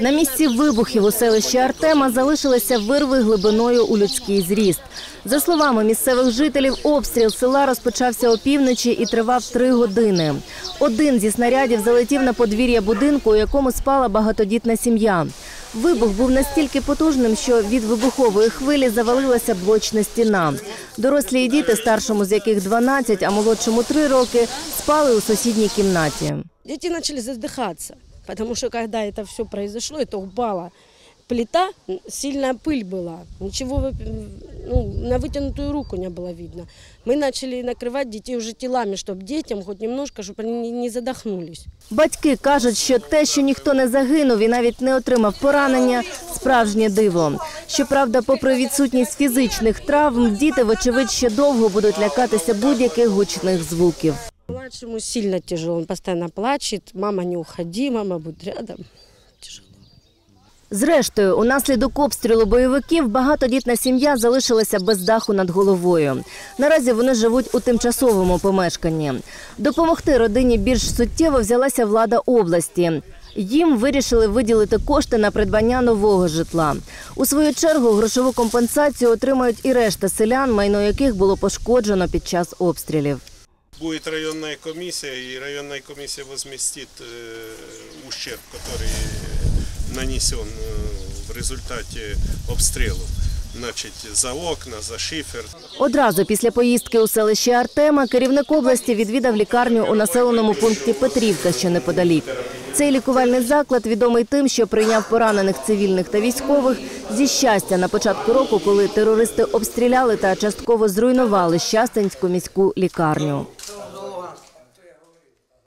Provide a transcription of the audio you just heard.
На місці вибухів у селищі Артема залишилися вирви глибиною у людський зріст. За словами місцевих жителів, обстріл села розпочався опівночі і тривав три години. Один зі снарядів залетів на подвір'я будинку, у якому спала багатодітна сім'я. Вибух був настільки потужним, що від вибухової хвилі завалилася блочна стіна. Дорослі і діти, старшому з яких 12, а молодшому 3 роки, спали у сусідній кімнаті. Дети начали задыхаться, потому что когда это все произошло, это упала плита, м, сильная пыль была. Ничего вы- ну, на вытянутую руку не было видно. Мы начали накрывать детей уже телами, чтобы детям хоть немножко, чтобы они не- не задохнулись. Батьки кажуть, що те, що ніхто не загинув і навіть не отримав поранення, справжнє диво. Щоправда, попри відсутність фізичних травм, діти, вочевидь, ще довго будуть лякатися будь-яких гучних звуків. Младшему сильно тяжело, он постоянно плачет, мама не уходи, мама будет рядом. Тяжело. Зрештою, унаслідок обстрілу бойовиків багатодітна сім'я залишилася без даху над головою. Наразі вони живуть у тимчасовому помешканні. Допомогти родині більш суттєво взялася влада області. Їм вирішили виділити кошти на придбання нового житла. У свою чергу грошову компенсацію отримають і решта селян, майно яких було пошкоджено під час обстрілів Будет районная комиссия, и районная комиссия возместит э, ущерб, который нанесен э, в результате обстрелов. Значит, за окна, за шифер. Одразу після поїздки у селище Артема керівник області відвідав лікарню у населеному пункті Петрівка, що неподалік. Цей лікувальний заклад відомий тим, що прийняв поранених цивільних та військових зі щастя на початку року, коли терористи обстріляли та частково зруйнували Щастинську міську лікарню.